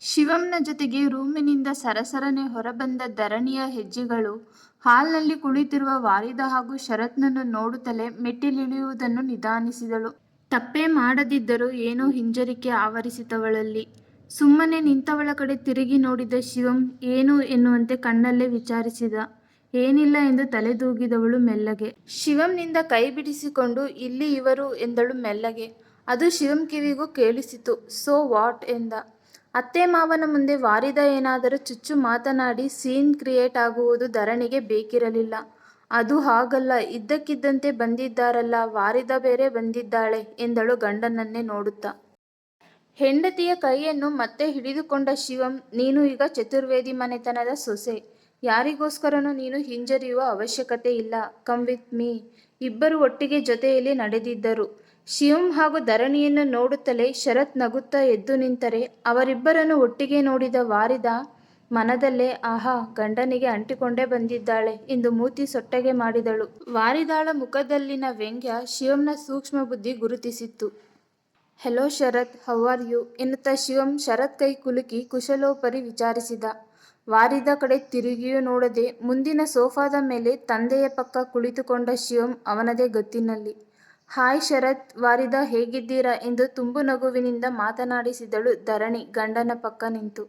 ಶಿವಂನ ಜೊತೆಗೆ ರೂಮಿನಿಂದ ಸರಸರನೆ ಹೊರಬಂದ ಧರಣಿಯ ಹೆಜ್ಜೆಗಳು, ಹಾಲ್ನಲ್ಲಿ ಕುಳಿತಿರುವ ವಾರಿದ ಹಾಗೂ ಶರತ್ನನ್ನು ನೋಡುತ್ತಲೇ ಮೆಟ್ಟಿಲಿಳಿಯುವುದನ್ನು ನಿಧಾನಿಸಿದಳು. ತಪ್ಪೇ ಮಾಡದಿದ್ದರೂ ಏನೋ ಹಿಂಜರಿಕೆ ಆವರಿಸಿತವಳಲ್ಲಿ. ಸುಮ್ಮನೆ ನಿಂತವಳ ಕಡೆ ತಿರುಗಿ ನೋಡಿದ ಶಿವಂ ಏನು ಎನ್ನುವಂತೆ ಕಣ್ಣಲ್ಲೇ ವಿಚಾರಿಸಿದ. ಏನಿಲ್ಲ ಎಂದು ತಲೆದೂಗಿದವಳು ಮೆಲ್ಲಗೆ. ಶಿವಂನಿಂದ ಕೈ ಬಿಡಿಸಿಕೊಂಡು, ಇಲ್ಲಿ ಇವರು ಎಂದಳು ಮೆಲ್ಲಗೆ. ಅದು ಶಿವಂ ಕಿವಿಗೂ ಕೇಳಿಸಿತು. ಸೋ ವಾಟ್ ಎಂದ. ಅತ್ತೆ ಮಾವನ ಮುಂದೆ ವಾರಿದ ಏನಾದರೂ ಚುಚ್ಚು ಮಾತನಾಡಿ ಸೀನ್ ಕ್ರಿಯೇಟ್ ಆಗುವುದು ಧರಣಿಗೆ ಬೇಕಿರಲಿಲ್ಲ. ಅದು ಹಾಗಲ್ಲ, ಇದ್ದಕ್ಕಿದ್ದಂತೆ ಬಂದಿದ್ದಾರಲ್ಲ, ವಾರಿದ ಬೇರೆ ಬಂದಿದ್ದಾಳೆ ಎಂದಳು ಗಂಡನನ್ನೇ ನೋಡುತ್ತಾ. ಹೆಂಡತಿಯ ಕೈಯನ್ನು ಮತ್ತೆ ಹಿಡಿದುಕೊಂಡ ಶಿವಂ, ನೀನು ಈಗ ಚತುರ್ವೇದಿ ಮನೆತನದ ಸೊಸೆ. ಯಾರಿಗೋಸ್ಕರನೂ ನೀನು ಹಿಂಜರಿಯುವ ಅವಶ್ಯಕತೆ ಇಲ್ಲ. Come with me. ಇಬ್ಬರು ಒಟ್ಟಿಗೆ ಜೊತೆಯಲ್ಲಿ ನಡೆದಿದ್ದರು. ಶಿವಂ ಹಾಗೂ ಧರಣಿಯನ್ನು ನೋಡುತ್ತಲೇ ಶರತ್ ನಗುತ್ತಾ ಎದ್ದು ನಿಂತರೆ ಅವರಿಬ್ಬರನ್ನು ಒಟ್ಟಿಗೆ ನೋಡಿದ ವಾರಿದ ಮನದಲ್ಲೇ, ಆಹಾ, ಗಂಡನಿಗೆ ಅಂಟಿಕೊಂಡೇ ಬಂದಿದ್ದಾಳೆ ಎಂದು ಮೂತಿ ಸೊಟ್ಟೆಗೆ ಮಾಡಿದಳು. ವಾರಿದಾಳ ಮುಖದಲ್ಲಿನ ವ್ಯಂಗ್ಯ ಶಿವಂನ ಸೂಕ್ಷ್ಮ ಬುದ್ಧಿ ಗುರುತಿಸಿತ್ತು. Hello Sharath, how are you ಎನ್ನುತ್ತಾ ಶಿವಂ ಶರತ್ ಕೈ ಕುಲುಕಿ ಕುಶಲೋಪರಿ ವಿಚಾರಿಸಿದ. ವಾರಿದ ಕಡೆ ತಿರುಗಿಯೂ ನೋಡದೆ ಮುಂದಿನ ಸೋಫಾದ ಮೇಲೆ ತಂದೆಯ ಪಕ್ಕ ಕುಳಿತುಕೊಂಡ ಶಿವಂ ಅವನದೇ ಗತ್ತಿನಲ್ಲಿ. ಹಾಯ್ ಶರತ್, ವಾರಿದ ಹೇಗಿದ್ದೀರಾ ಎಂದು ತುಂಬು ನಗುವಿನಿಂದ ಮಾತನಾಡಿಸಿದಳು ಧರಣಿ ಗಂಡನ ಪಕ್ಕ ನಿಂತು.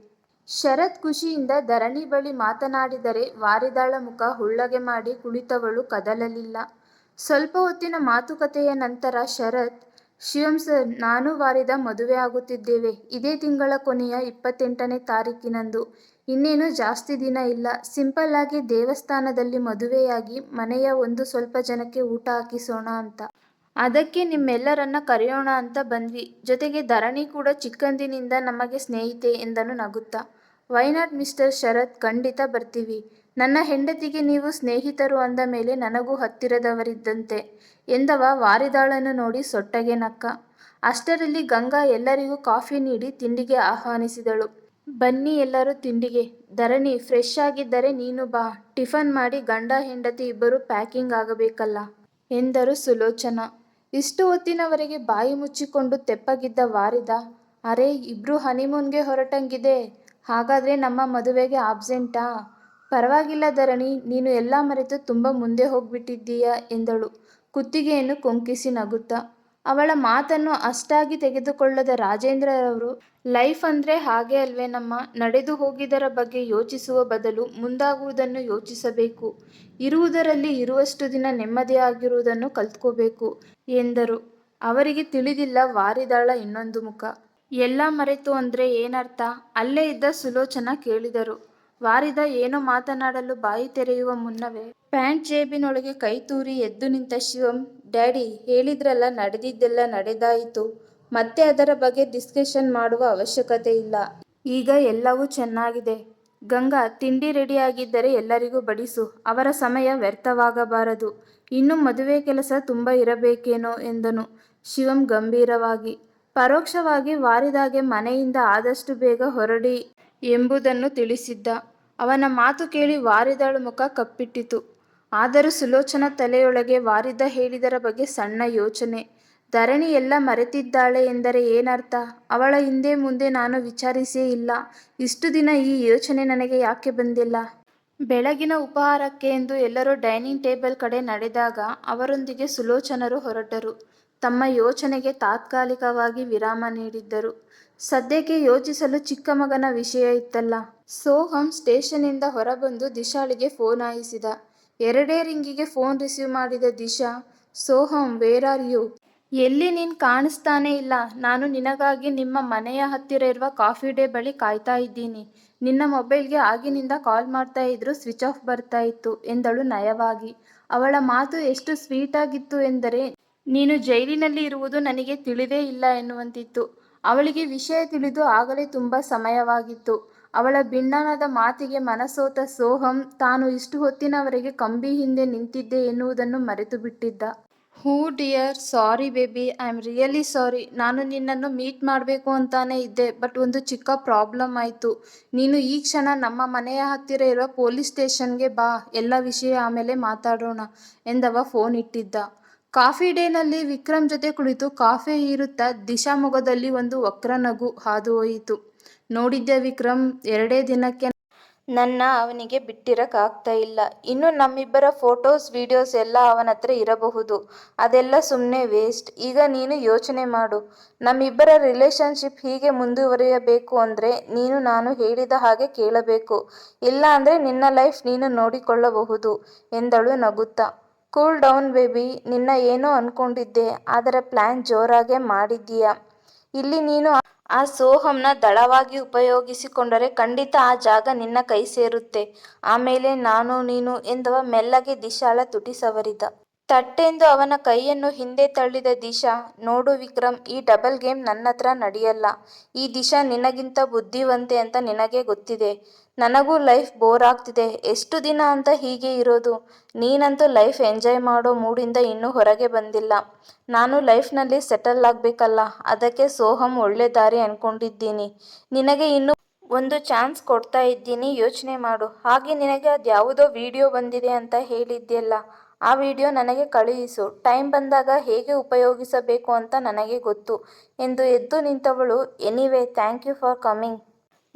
ಶರತ್ ಖುಷಿಯಿಂದ ಧರಣಿ ಬಳಿ ಮಾತನಾಡಿದರೆ ವಾರಿದಾಳ ಮುಖ ಹುಳ್ಳಗೆ ಮಾಡಿ ಕುಳಿತವಳು ಕದಲಲಿಲ್ಲ. ಸ್ವಲ್ಪ ಹೊತ್ತಿನ ಮಾತುಕತೆಯ ನಂತರ ಶರತ್, ಶಿವಂ ಸರ್, ನಾನು ವಾರಿದ ಮದುವೆ ಆಗುತ್ತಿದ್ದೇವೆ ಇದೇ ತಿಂಗಳ ಕೊನೆಯ ಇಪ್ಪತ್ತೆಂಟನೇ ತಾರೀಕಿನಂದು ಇನ್ನೇನು ಜಾಸ್ತಿ ದಿನ ಇಲ್ಲ. ಸಿಂಪಲ್ ಆಗಿ ದೇವಸ್ಥಾನದಲ್ಲಿ ಮದುವೆಯಾಗಿ ಮನೆಯ ಒಂದು ಸ್ವಲ್ಪ ಜನಕ್ಕೆ ಊಟ ಹಾಕಿಸೋಣ ಅಂತ. ಅದಕ್ಕೆ ನಿಮ್ಮೆಲ್ಲರನ್ನ ಕರೆಯೋಣ ಅಂತ ಬಂದ್ವಿ. ಜೊತೆಗೆ ಧರಣಿ ಕೂಡ ಚಿಕ್ಕಂದಿನಿಂದ ನಮಗೆ ಸ್ನೇಹಿತೆ ಎಂದನು ನಗುತ್ತಾ. ವೈನಾಟ್ ಮಿಸ್ಟರ್ ಶರತ್ ಖಂಡಿತ ಬರ್ತೀವಿ. ನನ್ನ ಹೆಂಡತಿಗೆ ನೀವು ಸ್ನೇಹಿತರು ಅಂದ ಮೇಲೆ ನನಗೂ ಹತ್ತಿರದವರಿದ್ದಂತೆ ಎಂದವ ವಾರಿದಾಳನ್ನು ನೋಡಿ ಸೊಟ್ಟಗೆ ನಕ್ಕ. ಅಷ್ಟರಲ್ಲಿ ಗಂಗಾ ಎಲ್ಲರಿಗೂ ಕಾಫಿ ನೀಡಿ ತಿಂಡಿಗೆ ಆಹ್ವಾನಿಸಿದಳು. ಬನ್ನಿ ಎಲ್ಲರೂ ತಿಂಡಿಗೆ. ಧರಣಿ ಫ್ರೆಶ್ ಆಗಿದ್ದರೆ ನೀನು ಬಾ. ಟಿಫನ್ ಮಾಡಿ ಗಂಡ ಹೆಂಡತಿ ಇಬ್ಬರು ಪ್ಯಾಕಿಂಗ್ ಆಗಬೇಕಲ್ಲ. ಎಂದರು ಸುಲೋಚನಾ. ಇಷ್ಟು ಹೊತ್ತಿನವರೆಗೆ ಬಾಯಿ ಮುಚ್ಚಿಕೊಂಡು ತೆಪ್ಪಗಿದ್ದ ವಾರಿದ, ಅರೇ, ಇಬ್ರು ಹನಿಮೂನ್ಗೆ ಹೊರಟಂಗಿದೆ. ಹಾಗಾದ್ರೆ ನಮ್ಮ ಮದುವೆಗೆ ಆಬ್ಸೆಂಟಾ. ಪರವಾಗಿಲ್ಲ ಧರಣಿ, ನೀನು ಎಲ್ಲ ಮರೆತು ತುಂಬ ಮುಂದೆ ಹೋಗ್ಬಿಟ್ಟಿದ್ದೀಯ ಎಂದಳು ಕುತ್ತಿಗೆಯನ್ನು ಕೊಂಕಿಸಿ ನಗುತ್ತಾ. ಅವಳ ಮಾತನ್ನು ಅಷ್ಟಾಗಿ ತೆಗೆದುಕೊಳ್ಳದ ರಾಜೇಂದ್ರರವರು, ಲೈಫ್ ಅಂದ್ರೆ ಹಾಗೆ ಅಲ್ವೇ ನಮ್ಮ, ನಡೆದು ಹೋಗಿದರ ಬಗ್ಗೆ ಯೋಚಿಸುವ ಬದಲು ಮುಂದಾಗುವುದನ್ನು ಯೋಚಿಸಬೇಕು. ಇರುವುದರಲ್ಲಿ ಇರುವಷ್ಟು ದಿನ ನೆಮ್ಮದಿಯಾಗಿರುವುದನ್ನು ಕಲ್ತ್ಕೋಬೇಕು, ಎಂದರು. ಅವರಿಗೆ ತಿಳಿದಿಲ್ಲ ವಾರಿದಾಳ ಇನ್ನೊಂದು ಮುಖ. ಎಲ್ಲ ಮರೆತು ಅಂದ್ರೆ ಏನರ್ಥ ಅಲ್ಲೇ ಇದ್ದ ಸುಲೋಚನ ಕೇಳಿದರು. ವಾರಿದ ಏನೋ ಮಾತನಾಡಲು ಬಾಯಿ ತೆರೆಯುವ ಮುನ್ನವೇ, ಪ್ಯಾಂಟ್ ಜೇಬಿನೊಳಗೆ ಕೈ ತೂರಿ ಎದ್ದು ನಿಂತ ಶಿವಂ ಡ್ಯಾಡಿ ಹೇಳಿದ್ರಲ್ಲ ನಡೆದಿದ್ದೆಲ್ಲ ನಡೆದಾಯಿತು. ಮತ್ತೆ ಅದರ ಬಗ್ಗೆ ಡಿಸ್ಕಷನ್ ಮಾಡುವ ಅವಶ್ಯಕತೆ ಇಲ್ಲ. ಈಗ ಎಲ್ಲವೂ ಚೆನ್ನಾಗಿದೆ. ಗಂಗಾ ತಿಂಡಿ ರೆಡಿಯಾಗಿದ್ದರೆ ಎಲ್ಲರಿಗೂ ಬಡಿಸು. ಅವರ ಸಮಯ ವ್ಯರ್ಥವಾಗಬಾರದು. ಇನ್ನೂ ಮದುವೆ ಕೆಲಸ ತುಂಬ ಇರಬೇಕೇನೋ ಎಂದನು ಶಿವಂ ಗಂಭೀರವಾಗಿ. ಪರೋಕ್ಷವಾಗಿ ವಾರಿದಾಗೆ ಮನೆಯಿಂದ ಆದಷ್ಟು ಬೇಗ ಹೊರಡಿ ಎಂಬುದನ್ನು ತಿಳಿಸಿದ್ದ. ಅವನ ಮಾತು ಕೇಳಿ ವಾರಿದಾಳ ಮುಖ ಕಪ್ಪಿಟ್ಟಿತು. ಆದರೂ ಸುಲೋಚನ ತಲೆಯೊಳಗೆ ವಾರಿದ ಹೇಳಿದರ ಬಗ್ಗೆ ಸಣ್ಣ ಯೋಚನೆ. ಧರಣಿ ಎಲ್ಲ ಮರೆತಿದ್ದಾಳೆ ಎಂದರೆ ಏನರ್ಥ ಅವಳ ಹಿಂದೆ ಮುಂದೆ ನಾನು ವಿಚಾರಿಸಿಯೇ ಇಲ್ಲ. ಇಷ್ಟು ದಿನ ಈ ಯೋಚನೆ ನನಗೆ ಯಾಕೆ ಬಂದಿಲ್ಲ. ಬೆಳಗಿನ ಉಪಹಾರಕ್ಕೆ ಎಂದು ಎಲ್ಲರೂ ಡೈನಿಂಗ್ ಟೇಬಲ್ ಕಡೆ ನಡೆದಾಗ ಅವರೊಂದಿಗೆ ಸುಲೋಚನರು ಹೊರಟರು. ತಮ್ಮ ಯೋಚನೆಗೆ ತಾತ್ಕಾಲಿಕವಾಗಿ ವಿರಾಮ ನೀಡಿದ್ದರು. ಸದ್ಯಕ್ಕೆ ಯೋಚಿಸಲು ಚಿಕ್ಕ ಮಗನ ವಿಷಯ ಇತ್ತಲ್ಲ. ಸೋಹಮ್ ಸ್ಟೇಷನ್ನಿಂದ ಹೊರಬಂದು ದಿಶಾಳಿಗೆ ಫೋನ್ ಹಾಯಿಸಿದ. ಎರಡೇ ರಿಂಗಿಗೆ ಫೋನ್ ರಿಸೀವ್ ಮಾಡಿದ Disha Soham where are you ಎಲ್ಲಿ ನೀನು ಕಾಣಿಸ್ತಾನೇ ಇಲ್ಲ. ನಾನು ನಿನಗಾಗಿ ನಿಮ್ಮ ಮನೆಯ ಹತ್ತಿರ ಇರುವ ಕಾಫಿ ಡೇ ಬಳಿ ಕಾಯ್ತಾ ಇದ್ದೀನಿ. ನಿನ್ನ ಮೊಬೈಲ್ಗೆ ಆಗಿನಿಂದ ಕಾಲ್ ಮಾಡ್ತಾ ಇದ್ರು ಸ್ವಿಚ್ ಆಫ್ ಬರ್ತಾ ಇತ್ತು, ಎಂದಳು ನಯವಾಗಿ. ಅವಳ ಮಾತು ಎಷ್ಟು ಸ್ವೀಟಾಗಿತ್ತು ಎಂದರೆ, ನೀನು ಜೈಲಿನಲ್ಲಿ ಇರುವುದು ನನಗೆ ತಿಳಿದೇ ಇಲ್ಲ ಎನ್ನುವಂತಿತ್ತು. ಅವಳಿಗೆ ವಿಷಯ ತಿಳಿದು ಆಗಲೇ ತುಂಬ ಸಮಯವಾಗಿತ್ತು. ಅವಳ ಬಿಣ್ಣನಾದ ಮಾತಿಗೆ ಮನಸೋತ ಸೋಹಂ, ತಾನು ಇಷ್ಟು ಹೊತ್ತಿನವರೆಗೆ ಕಂಬಿ ಹಿಂದೆ ನಿಂತಿದ್ದೆ ಎನ್ನುವುದನ್ನು ಮರೆತುಬಿಟ್ಟಿದ್ದ. Who dear, sorry baby, I am really sorry. ನಾನು ನಿನ್ನನ್ನು ಮೀಟ್ ಮಾಡಬೇಕು ಅಂತಾನೇ ಇದ್ದೆ, ಬಟ್ ಒಂದು ಚಿಕ್ಕ ಪ್ರಾಬ್ಲಮ್ ಆಯಿತು ನೀನು ಈ ಕ್ಷಣ ನಮ್ಮ ಮನೆಯ ಹತ್ತಿರ ಇರುವ ಪೊಲೀಸ್ ಸ್ಟೇಷನ್ಗೆ ಬಾ, ಎಲ್ಲ ವಿಷಯ ಆಮೇಲೆ ಮಾತಾಡೋಣ ಎಂದವ ಫೋನ್ ಇಟ್ಟಿದ್ದ. ಕಾಫಿ ಡೇನಲ್ಲಿ ವಿಕ್ರಮ್ ಜೊತೆ ಕುಳಿತು ಕಾಫಿ ಹೀರುತ್ತಾ ದಿಶಾ ಮೊಗದಲ್ಲಿ ಒಂದು ವಕ್ರ ನಗು ಹಾದು ಹೋಯಿತು. ನೋಡಿದ್ಯಾ ವಿಕ್ರಮ್, ಎರಡೇ ದಿನಕ್ಕೆ ನನ್ನ ಅವನಿಗೆ ಬಿಟ್ಟಿರಕ್ಕಾಗ್ತಾ ಇಲ್ಲ. ಇನ್ನು ನಮ್ಮಿಬ್ಬರ ಫೋಟೋಸ್, ವಿಡಿಯೋಸ್ ಎಲ್ಲ ಅವನ ಹತ್ರ ಇರಬಹುದು. ಅದೆಲ್ಲ ಸುಮ್ಮನೆ ವೇಸ್ಟ್. ಈಗ ನೀನು ಯೋಚನೆ ಮಾಡು. ನಮ್ಮಿಬ್ಬರ ರಿಲೇಶನ್ಶಿಪ್ ಹೀಗೆ ಮುಂದುವರಿಯಬೇಕು ಅಂದ್ರೆ ನೀನು ನಾನು ಹೇಳಿದ ಹಾಗೆ ಕೇಳಬೇಕು. ಇಲ್ಲ ಅಂದ್ರೆ ನಿನ್ನ ಲೈಫ್ ನೀನು ನೋಡಿಕೊಳ್ಳಬಹುದು ಎಂದಳು ನಗುತ್ತಾ. Cool down baby. ನಿನ್ನ ಏನೋ ಅನ್ಕೊಂಡಿದ್ದೆ. ಆದರೆ ಪ್ಲ್ಯಾನ್ ಜೋರಾಗೆ ಮಾಡಿದ್ದೀಯಾ ಇಲ್ಲಿ ನೀನು ಆ ಸೋಹಂನ ದಳವಾಗಿ ಉಪಯೋಗಿಸಿಕೊಂಡರೆ ಖಂಡಿತ ಆ ಜಾಗ ನಿನ್ನ ಕೈ ಸೇರುತ್ತೆ. ಆಮೇಲೆ ನಾನು ನೀನು ಎಂದವ ಮೆಲ್ಲಗೆ ದಿಶಾಳ ತುಟಿ ಸವರಿದ. ತಟ್ಟೆಂದು ಅವನ ಕೈಯನ್ನು ಹಿಂದೆ ತಳ್ಳಿದ ದಿಶಾ, ನೋಡು ವಿಕ್ರಮ್, ಈ ಡಬಲ್ ಗೇಮ್ ನನ್ನತ್ರ ನಡೆಯಲ್ಲ. ಈ ದಿಶಾ ನಿನಗಿಂತ ಬುದ್ಧಿವಂತೆ ಅಂತ ನಿನಗೆ ಗೊತ್ತಿದೆ. ನನಗೂ ಲೈಫ್ ಬೋರ್ ಆಗ್ತಿದೆ. ಎಷ್ಟು ದಿನ ಅಂತ ಹೀಗೆ ಇರೋದು. ನೀನಂತೂ ಲೈಫ್ ಎಂಜಾಯ್ ಮಾಡೋ ಮೂಡಿಂದ ಇನ್ನೂ ಹೊರಗೆ ಬಂದಿಲ್ಲ. ನಾನು ಲೈಫ್ನಲ್ಲಿ ಸೆಟಲ್ ಆಗಬೇಕಲ್ಲ ಅದಕ್ಕೆ ಸೋಹಂ ಒಳ್ಳೆ ದಾರಿ ಅನ್ಕೊಂಡಿದ್ದೀನಿ. ನಿನಗೆ ಇನ್ನು ಒಂದು ಚಾನ್ಸ್ ಕೊಡ್ತಾ ಇದ್ದೀನಿ. ಯೋಚನೆ ಮಾಡು. ಹಾಗೆ ನಿನಗೆ ಅದ್ಯಾವುದೋ ವಿಡಿಯೋ ಬಂದಿದೆ ಅಂತ ಹೇಳಿದ್ದೆಲ್ಲ ಆ ವಿಡಿಯೋ ನನಗೆ ಕಳುಹಿಸು. ಟೈಮ್ ಬಂದಾಗ ಹೇಗೆ ಉಪಯೋಗಿಸಬೇಕು ಅಂತ ನನಗೆ ಗೊತ್ತು ಎಂದು ಎದ್ದು ನಿಂತವಳು, anyway thank you for coming.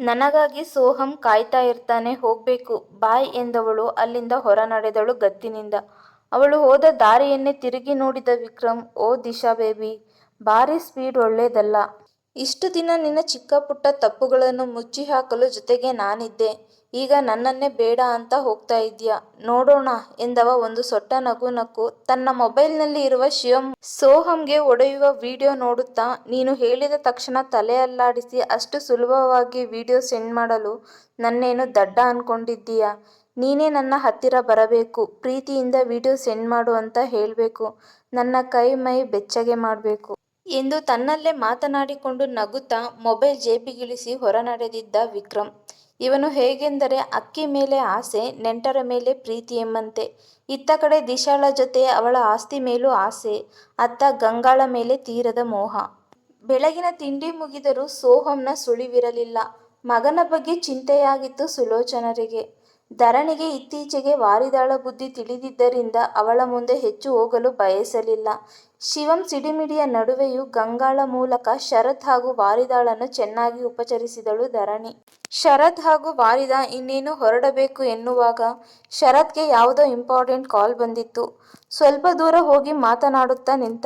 ನನಗಾಗಿ ಸೋಹಂ ಕಾಯ್ತಾ ಇರ್ತಾನೆ. ಹೋಗ್ಬೇಕು. ಬಾಯ್ ಎಂದವಳು ಅಲ್ಲಿಂದ ಹೊರ ನಡೆದಳು ಗತ್ತಿನಿಂದ. ಅವಳು ಹೋದ ದಾರಿಯನ್ನೇ ತಿರುಗಿ ನೋಡಿದ ವಿಕ್ರಮ್, ಓ ದಿಶಾ ಬೇಬಿ, ಭಾರಿ ಸ್ಪೀಡ್ ಒಳ್ಳೇದಲ್ಲ. ಇಷ್ಟು ದಿನ ನಿನ್ನ ಚಿಕ್ಕ ಪುಟ್ಟ ತಪ್ಪುಗಳನ್ನು ಮುಚ್ಚಿ ಹಾಕಲು ಜೊತೆಗೆ ನಾನಿದ್ದೆ. ಈಗ ನನ್ನನ್ನೇ ಬೇಡ ಅಂತ ಹೋಗ್ತಾ ಇದ್ಯಾ. ನೋಡೋಣ ಎಂದವ ಒಂದು ಸೊಟ್ಟ ನಗು ನಕ್ಕು ತನ್ನ ಮೊಬೈಲ್ನಲ್ಲಿ ಇರುವ ಶಿವಂ ಸೋಹಂಗೆ ಒಡೆಯುವ ವಿಡಿಯೋ ನೋಡುತ್ತಾ, ನೀನು ಹೇಳಿದ ತಕ್ಷಣ ತಲೆ ಅಲ್ಲಾಡಿಸಿ ಅಷ್ಟು ಸುಲಭವಾಗಿ ವಿಡಿಯೋ ಸೆಂಡ್ ಮಾಡಲು ನನ್ನೇನು ದಡ್ಡ ಅನ್ಕೊಂಡಿದ್ದೀಯಾ. ನೀನೇ ನನ್ನ ಹತ್ತಿರ ಬರಬೇಕು. ಪ್ರೀತಿಯಿಂದ ವಿಡಿಯೋ ಸೆಂಡ್ ಮಾಡು ಅಂತ ಹೇಳಬೇಕು ನನ್ನ ಕೈ ಮೈ ಬೆಚ್ಚಗೆ ಮಾಡಬೇಕು ಎಂದು ತನ್ನಲ್ಲೇ ಮಾತನಾಡಿಕೊಂಡು ನಗುತ್ತಾ ಮೊಬೈಲ್ ಜೇಬಿಗಿಳಿಸಿ ಹೊರ ನಡೆದಿದ್ದ ವಿಕ್ರಮ್. ಇವನು ಹೇಗೆಂದರೆ ಅಕ್ಕಿ ಮೇಲೆ ಆಸೆ, ನೆಂಟರ ಮೇಲೆ ಪ್ರೀತಿ ಎಂಬಂತೆ. ಇತ್ತ ಕಡೆ ದಿಶಾಳ ಜೊತೆ ಅವಳ ಆಸ್ತಿ ಮೇಲೂ ಆಸೆ, ಅತ್ತ ಗಂಗಾಳ ಮೇಲೆ ತೀರದ ಮೋಹ. ಬೆಳಗಿನ ತಿಂಡಿ ಮುಗಿದರೂ ಸೋಹಂನ ಸುಳಿವಿರಲಿಲ್ಲ. ಮಗನ ಬಗ್ಗೆ ಚಿಂತೆಯಾಗಿತ್ತು ಸುಲೋಚನರಿಗೆ. ಧರಣಿಗೆ ಇತ್ತೀಚೆಗೆ ವಾರಿದಾಳ ಬುದ್ಧಿ ತಿಳಿದಿದ್ದರಿಂದ ಅವಳ ಮುಂದೆ ಹೆಚ್ಚು ಹೋಗಲು ಬಯಸಲಿಲ್ಲ. ಶಿವಂ ಸಿಡಿಮಿಡಿಯ ನಡುವೆಯೂ ಗಂಗಾಳ ಮೂಲಕ ಶರತ್ ಹಾಗೂ ವಾರಿದಾಳನ್ನು ಚೆನ್ನಾಗಿ ಉಪಚರಿಸಿದಳು ಧರಣಿ. ಶರತ್ ಹಾಗೂ ವಾರಿದಾ, ಇನ್ನೇನು ಹೊರಡಬೇಕು ಎನ್ನುವಾಗ ಶರತ್ಗೆ ಯಾವುದೋ ಇಂಪಾರ್ಟೆಂಟ್ ಕಾಲ್ ಬಂದಿತ್ತು. ಸ್ವಲ್ಪ ದೂರ ಹೋಗಿ ಮಾತನಾಡುತ್ತಾ ನಿಂತ.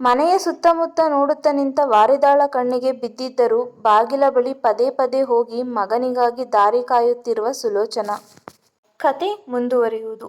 ಮನೆಯ ಸುತ್ತಮುತ್ತ ನೋಡುತ್ತಾ ನಿಂತ ವಾರಿದಾಳ ಕಣ್ಣಿಗೆ ಬಿದ್ದಿದ್ದರೂ ಬಾಗಿಲ ಬಳಿ ಪದೇ ಪದೇ ಹೋಗಿ ಮಗನಿಗಾಗಿ ದಾರಿ ಕಾಯುತ್ತಿರುವ ಸುಲೋಚನಾ. ಕಥೆ ಮುಂದುವರಿಯುವುದು.